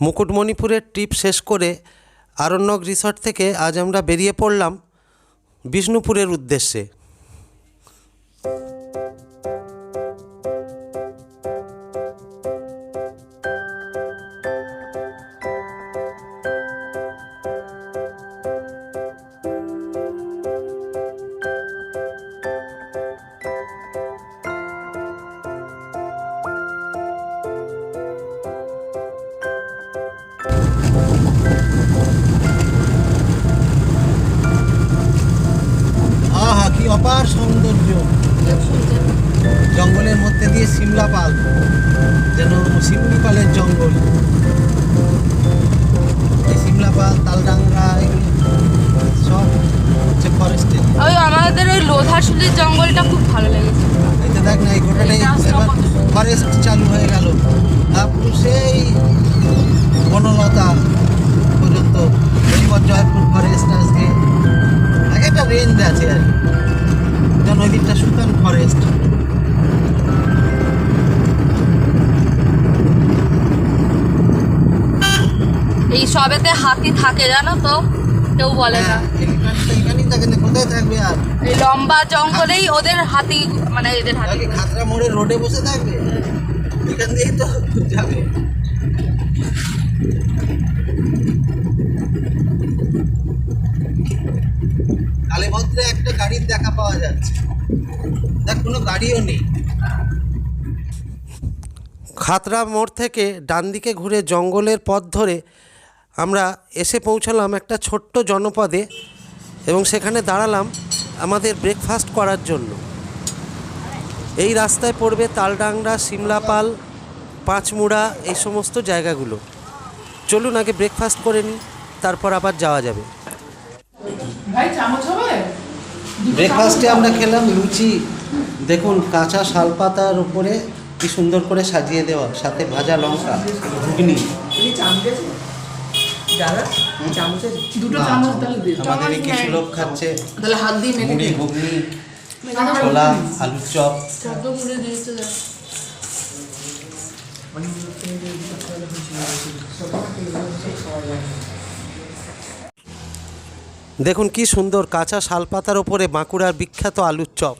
মুকুটমণিপুরের trip শেষ করে Aranyak resort থেকে আজ আমরা বেরিয়ে পড়লাম বিষ্ণুপুরের উদ্দেশ্যে। যেন শিমলি পালের জঙ্গল। হাতি থাকে জানো তো? কেউ বলে না। কোথায় থাকবে আর? এই লম্বা জঙ্গলেই ওদের হাতি মানে এদের হাতি। খাতরা মোড়ে রোডে বসে থাকবে? এখান দিয়েই তো যাবে। কালীভদ্রে একটা গাড়ির দেখা পাওয়া যাচ্ছে। দেখ কোনো গাড়িও নেই। খাতরা মোড় থেকে ডান দিকে ঘুরে জঙ্গলের পথ ধরে আমরা এসে পৌঁছালাম একটা ছোট্ট জনপদে এবং সেখানে দাঁড়ালাম আমাদের ব্রেকফাস্ট করার জন্য। এই রাস্তায় পড়বে তালডাংরা সিমলাপাল পাঁচমুড়া এই সমস্ত জায়গাগুলো। চলুন আগে ব্রেকফাস্ট করে নিই তারপর আবার যাওয়া যাবে। ভাই চামচ হবে? ব্রেকফাস্টে আমরা খেলাম লুচি। দেখুন কাঁচা শালপাতার উপরে কি সুন্দর করে সাজিয়ে দেওয়া সাথে ভাজা লঙ্কা ঘুগনি। দুটো চামচ তাহলে দিও আমাদের কিছু লোক খাচ্ছে। তাহলে হাত দিয়ে মেখে মুড়ি ঘুগনি ছোলা আলুর চপ। শব্দ করে দিয়েছে দেখুন কি সুন্দর কাঁচা শালপাতার ওপরে বাঁকুড়ার বিখ্যাত আলুর চপ।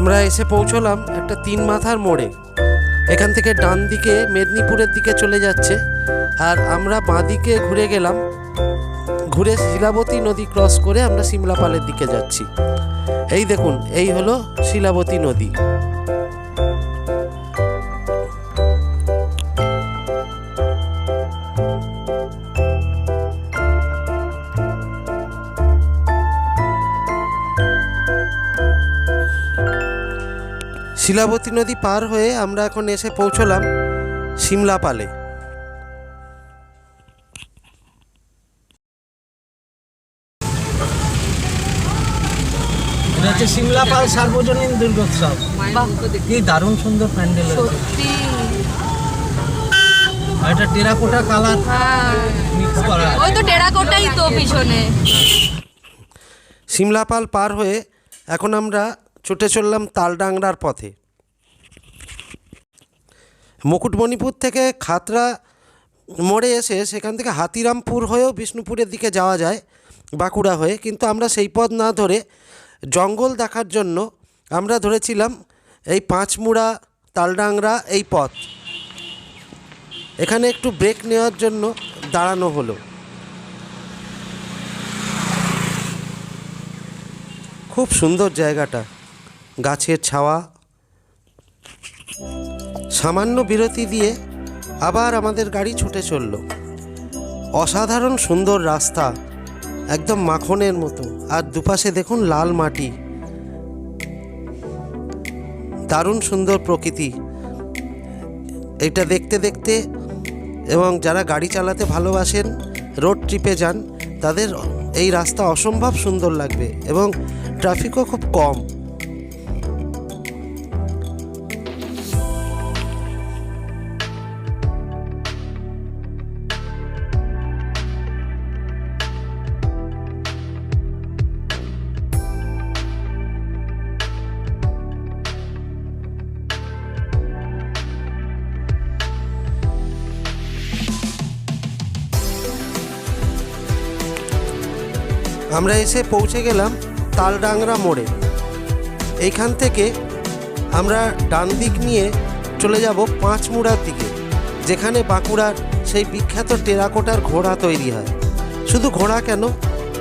আমরা এসে পৌঁছলাম একটা তিন মাথার মোড়ে। এখান থেকে ডান দিকে মেদিনীপুরের দিকে চলে যাচ্ছে। আর আমরা বাঁ দিকে ঘুরে গেলাম। ঘুরে শিলাবতী নদী ক্রস করে আমরা সিমলাপালের দিকে যাচ্ছি। এই দেখুন, এই হলো শিলাবতী নদী। শিলাবতী নদী পার হয়ে আমরা এখন এসে পৌঁছলাম সিমলাপালে এটা হচ্ছে সিমলাপাল সার্বজনীন দুর্গোৎসব। বাহ, কি দারুণ সুন্দর প্যান্ডেল এটা টেরাকোটা কালার। হ্যাঁ। মিক্স করা ওই তো টেরাকোটাই তো পিছনে। সিমলাপাল পার হয়ে এখন আমরা ছুটে চললাম তালডাংরার পথে। মুকুটমণিপুর থেকে খাতরা মোড়ে এসে সেখান থেকে হাতিরামপুর হয়েও বিষ্ণুপুরের দিকে যাওয়া যায়, বাঁকুড়া হয়ে। কিন্তু আমরা সেই পথ না ধরে জঙ্গল দেখার জন্য আমরা ধরেছিলাম এই পাঁচমুড়া, তালডাংরা এই পথ। এখানে একটু ব্রেক নেওয়ার জন্য দাঁড়ানো হলো। খুব সুন্দর জায়গাটা, গাছের ছাওয়া। সামান্য বিরতি দিয়ে আবার আমাদের গাড়ি ছুটে চলল। অসাধারণ সুন্দর রাস্তা, একদম মাখনের মতো। আর দুপাশে দেখুন লাল মাটি। দারুণ সুন্দর প্রকৃতি। এটা দেখতে দেখতে এবং যারা গাড়ি চালাতে ভালোবাসেন, রোড ট্রিপে যান, তাদের এই রাস্তা অসম্ভব সুন্দর লাগবে এবং ট্রাফিকও খুব কম। আমরা এসে পৌঁছে গেলাম তালডাংরা মোড়ে। এইখান থেকে আমরা ডান দিক নিয়ে চলে যাব পাঁচমুড়ার দিকে, যেখানে বাঁকুড়ার সেই বিখ্যাত টেরাকোটার ঘোড়া তৈরি হয়। শুধু ঘোড়া কেন,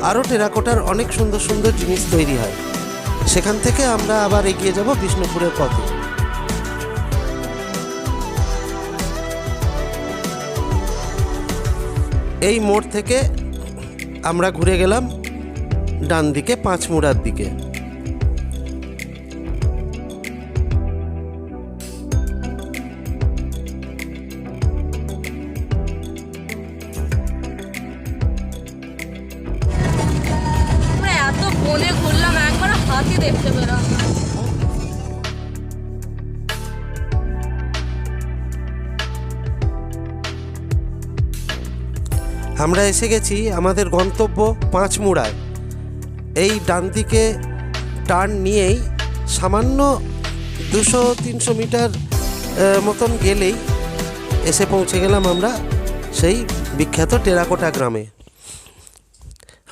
আরও টেরাকোটার অনেক সুন্দর সুন্দর জিনিস তৈরি হয়। সেখান থেকে আমরা আবার এগিয়ে যাব বিষ্ণুপুরের পথে। এই মোড় থেকে আমরা ঘুরে গেলাম ডান দিকে। পাঁচমুড়ার দিকে বনে ঘুরলাম একবার হাতি দেখতে পেলাম আমরা এসে গেছি আমাদের গন্তব্য পাঁচমুড়ায় এই ডান দিকে টার্ন নিয়েই সামান্য দুশো, তিনশো মিটার মতন গেলেই এসে পৌঁছে গেলাম আমরা সেই বিখ্যাত টেরাকোটা গ্রামে।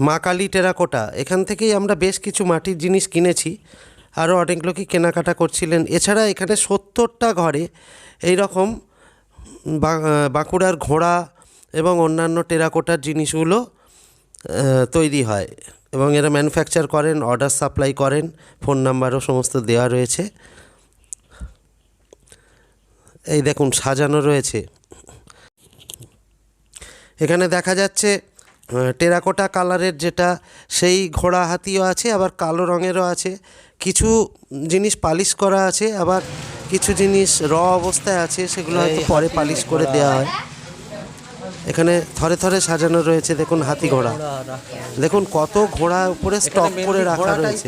মা কালী টেরাকোটা, এখান থেকেই আমরা বেশ কিছু মাটির জিনিস কিনেছি, আরও অনেক লোকই কেনাকাটা করছিলেন। এছাড়া এখানে সত্তরটা ঘরে এই রকম বাঁকুড়ার ঘোড়া এবং অন্যান্য টেরাকোটার জিনিসগুলো তৈরি হয়। এবং এরা ম্যানুফ্যাকচার করেন অর্ডার সাপ্লাই করেন ফোন নাম্বারও সমস্ত দেওয়া রয়েছে। এই দেখুন সাজানো রয়েছে। এখানে দেখা যাচ্ছে টেরাকোটা কালারের যেটা সেই ঘোড়া হাতিও আছে আবার কালো রঙেরও আছে। কিছু জিনিস পালিশ করা আছে আবার কিছু জিনিস র অবস্থায় আছে সেগুলো হয়তো পরে পালিশ করে দেওয়া হয়। এখানে থরে থরে সাজানো রয়েছে দেখুন হাতি ঘোড়া। দেখুন কত ঘোড়া উপরে স্টক করে রাখা রয়েছে।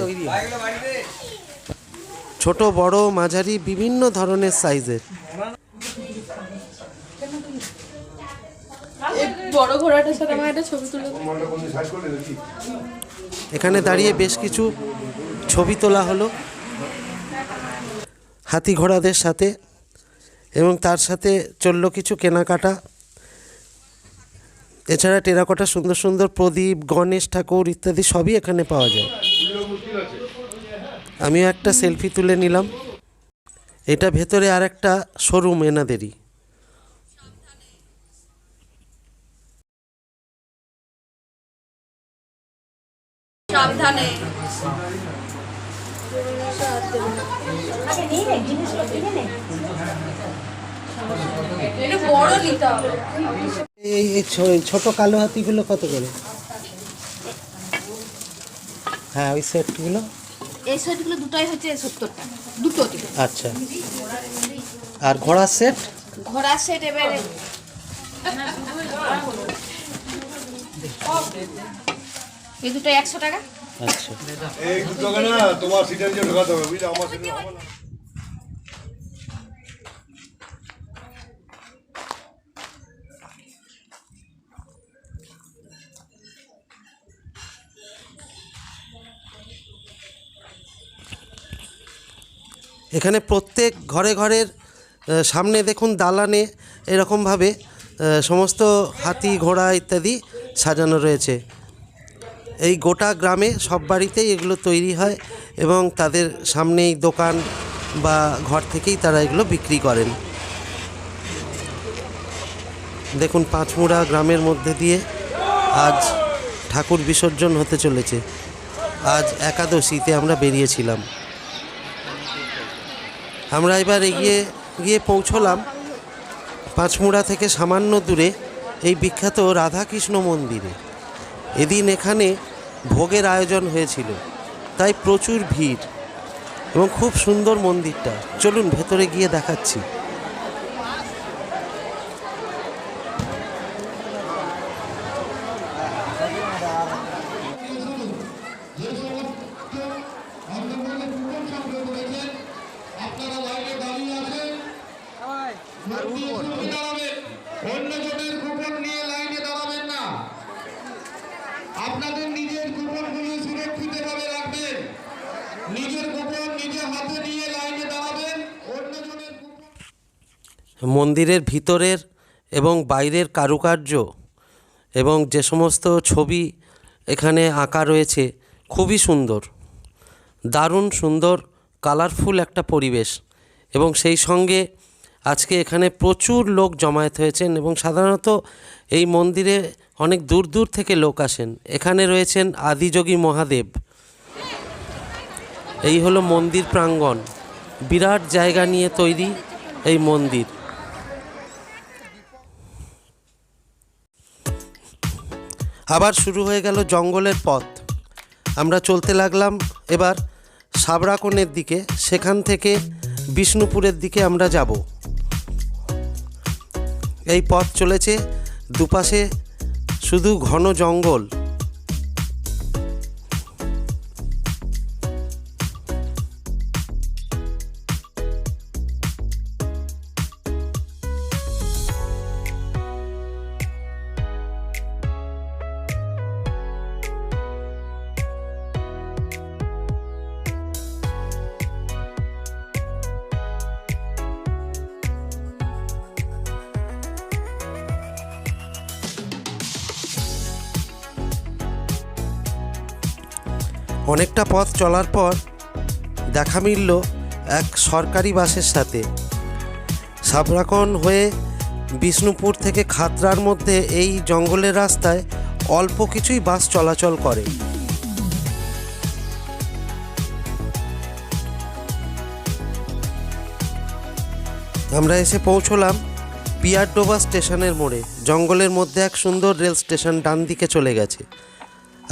ছোট বড় মাঝারি বিভিন্ন ধরনের সাইজের। এখানে দাঁড়িয়ে বেশ কিছু ছবি তোলা হলো। হাতি ঘোড়াদের সাথে এবং তার সাথে চলল কিছু কেনাকাটা। এছাড়া টেরাকোটা সুন্দর সুন্দর প্রদীপ গণেশ ঠাকুর ইত্যাদি সবই এখানে পাওয়া যায়। আমিও একটা সেলফি তুলে নিলাম। এটা ভেতরে আর একটা শোরুম এনাদেরই। সাবধানে। এই ছো- ছোট কালো হাতিগুলো কত করে? হ্যাঁ ওই সেটগুলো। এই সেটগুলো দুটোই হচ্ছে সত্তর টাকা দুটো। আচ্ছা। আর ঘোড়ার সেট? ঘোড়ার সেট এবারে। এই দুটো একশো টাকা। আচ্ছা। এই দুটোকে না? তোমার সিটের যে ঢোকাতে হবে বুঝলে? আমার সিটে এখানে প্রত্যেক ঘরে ঘরের সামনে দেখুন দালানে এরকমভাবে সমস্ত হাতি, ঘোড়া ইত্যাদি সাজানো রয়েছে। এই গোটা গ্রামে সব বাড়িতেই এগুলো তৈরি হয় এবং তাদের সামনেই দোকান বা ঘর থেকেই তারা এগুলো বিক্রি করেন। দেখুন পাঁচমুড়া গ্রামের মধ্যে দিয়ে আজ ঠাকুর বিসর্জন হতে চলেছে। আজ একাদশীতে আমরা বেরিয়েছিলাম। আমরা এবার এগিয়ে, গিয়ে পৌঁছলাম পাঁচমুড়া থেকে সামান্য দূরে এই বিখ্যাত রাধাকৃষ্ণ মন্দিরে। এদিন এখানে ভোগের আয়োজন হয়েছিল, তাই প্রচুর ভিড় এবং খুব সুন্দর মন্দিরটা। চলুন ভেতরে গিয়ে দেখাচ্ছি অন্যজনের কুপন নিয়ে লাইনে দাঁড়াবেন না আপনাদের নিজের কুপনগুলো সুরক্ষিতভাবে রাখবেন মন্দিরের ভিতরের এবং বাইরের কারুকার্য এবং যে সমস্ত ছবি এখানে আঁকা রয়েছে খুবই সুন্দর। দারুণ সুন্দর কালারফুল একটা পরিবেশ এবং সেই সঙ্গে আজকে এখানে প্রচুর লোক জমায়েত হয়েছেন এবং সাধারণত এই মন্দিরে অনেক দূর দূর থেকে লোক আসেন। এখানে রয়েছেন আদিযোগী মহাদেব। এই হলো মন্দির প্রাঙ্গণ। বিরাট জায়গা নিয়ে তৈরি এই মন্দির। আবার শুরু হয়ে গেল জঙ্গলের পথ। আমরা চলতে লাগলাম এবার সাবরাকনের দিকে। সেখান থেকে বিষ্ণুপুরের দিকে আমরা যাব। এই পথ চলেছে দুপাশে শুধু ঘন জঙ্গল। অনেকটা পথ চলার পর দেখা মিলল এক সরকারি বাসের সাথে। সাবরাকন হয়ে বিষ্ণুপুর থেকে খাতড়ার মধ্যে এই জঙ্গলের রাস্তায় অল্প কিছুই বাস চলাচল করে। আমরা এসে পৌঁছলাম পিয়ারডোবা স্টেশনের মোড়ে। জঙ্গলের মধ্যে এক সুন্দর রেল স্টেশন ডান দিকে চলে গেছে।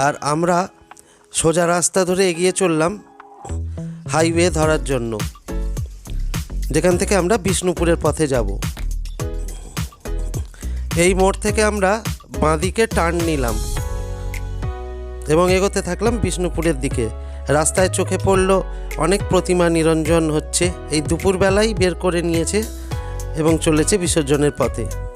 আর আমরা সোজা রাস্তা ধরে এগিয়ে চললাম হাইওয়ে ধরার জন্য। যেখান থেকে আমরা বিষ্ণুপুরের পথে যাব। এই মোড় থেকে আমরা বাঁদিকে টার্ন নিলাম এবং এগোতে থাকলাম বিষ্ণুপুরের দিকে। রাস্তায় চোখে পড়ল অনেক প্রতিমা নিরঞ্জন হচ্ছে। এই দুপুরবেলাই বের করে নিয়েছে এবং চলেছে বিসর্জনের পথে।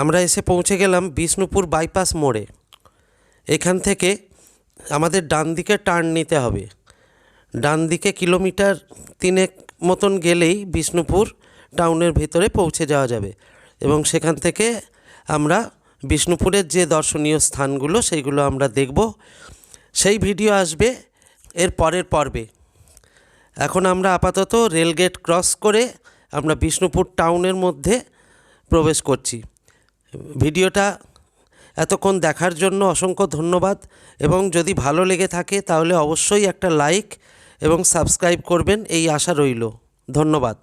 আমরা এসে পৌঁছে গেলাম বিষ্ণুপুর বাইপাস মোড়ে। এখান থেকে আমাদের ডান দিকে টার্ন নিতে হবে। ডান দিকে কিলোমিটার তিনেক মতন গেলেই বিষ্ণুপুর টাউনের ভেতরে পৌঁছে যাওয়া যাবে এবং সেখান থেকে আমরা বিষ্ণুপুরের যে দর্শনীয় স্থানগুলো সেইগুলো আমরা দেখব। সেই ভিডিও আসবে এর পরের পর্বে। এখন আমরা আপাতত রেলগেট ক্রস করে আমরা বিষ্ণুপুর টাউনের মধ্যে প্রবেশ করছি। ভিডিওটা এতক্ষণ দেখার জন্য অসংখ্য ধন্যবাদ এবং যদি ভালো লেগে থাকে তাহলে অবশ্যই একটা লাইক এবং সাবস্ক্রাইব করবেন, এই আশা রইল। ধন্যবাদ।